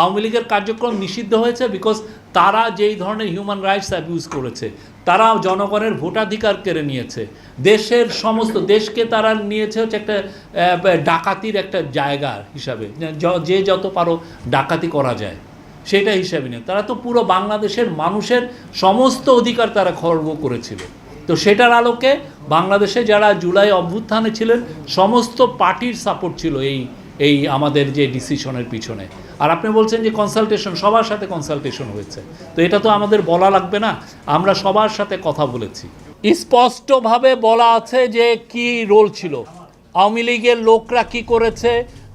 আওয়ামী লীগের কার্যক্রম নিষিদ্ধ হয়েছে বিকজ তারা যেই ধরনের হিউম্যান রাইটস অ্যাবিউজ করেছে তারা জনগণের ভোটাধিকার কেড়ে নিয়েছে। দেশের সমস্ত, দেশকে তারা নিয়েছে হচ্ছে একটা ডাকাতির একটা জায়গা হিসাবে। যে যত পারো ডাকাতি করা যায় সেটা হিসাবে নিয়ে। তারা তো পুরো বাংলাদেশের মানুষের সমস্ত অধিকার তারা খর্ব করেছিল। তো সেটার আলোকে বাংলাদেশে যারা জুলাই অভ্যুত্থানে ছিলেন, সমস্ত পার্টির সাপোর্ট ছিল এই এই আমাদের যে ডিসিশনের পিছনে। আর আপনি বলছেন যে কনসালটেশন সবার সাথে কনসালটেশন হয়েছে। তো এটা তো আমাদের বলা লাগবে না, আমরা সবার সাথে কথা বলেছি। স্পষ্টভাবে বলা আছে যে কি রোল ছিল। আওয়ামী লীগের লোকরা কি করেছে,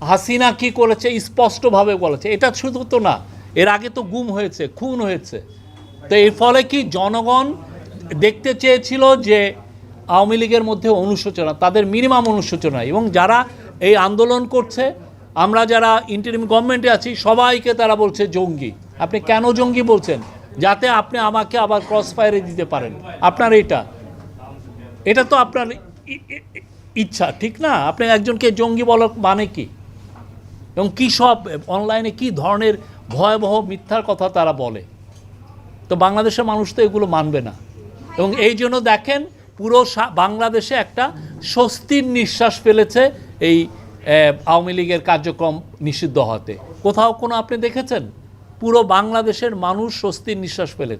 হাসিনা কি করেছে, স্পষ্টভাবে বলেছে এটা শুধু তো না, এর আগে তো গুম হয়েছে, খুন হয়েছে। তো এর ফলে কি জনগণ দেখতে চেয়েছিল যে আওয়ামী লীগের মধ্যে অনুশোচনা, তাদের মিনিমাম অনুশোচনা, এবং যারা এই আন্দোলন করছে আমরা যারা ইন্টারিম গভর্নমেন্টে আছি, সবাইকে তারা বলছে জঙ্গি। আপনি কেন জঙ্গি বলছেন? যাতে আপনি আমাকে আবার ক্রস ফায়ারে দিতে পারেন। আপনার এটা। এটা তো আপনার ইচ্ছা, ঠিক না? আপনি একজনকে জঙ্গি বলা মানে কি? এবং কী সব অনলাইনে কি ধরনের ভয়াবহ মিথ্যার কথা তারা বলে? তো বাংলাদেশের মানুষ তো এগুলো মানবে না। এবং এই জন্য দেখেন, পুরো বাংলাদেশে একটা স্বস্তির নিঃশ্বাস ফেলেছে এই আওয়ামী লীগের কার্যক্রম নিষিদ্ধ হতে। কোথাও কোনো আপনি দেখেছেন? পুরো বাংলাদেশের মানুষ স্বস্তির নিঃশ্বাস ফেলেছে।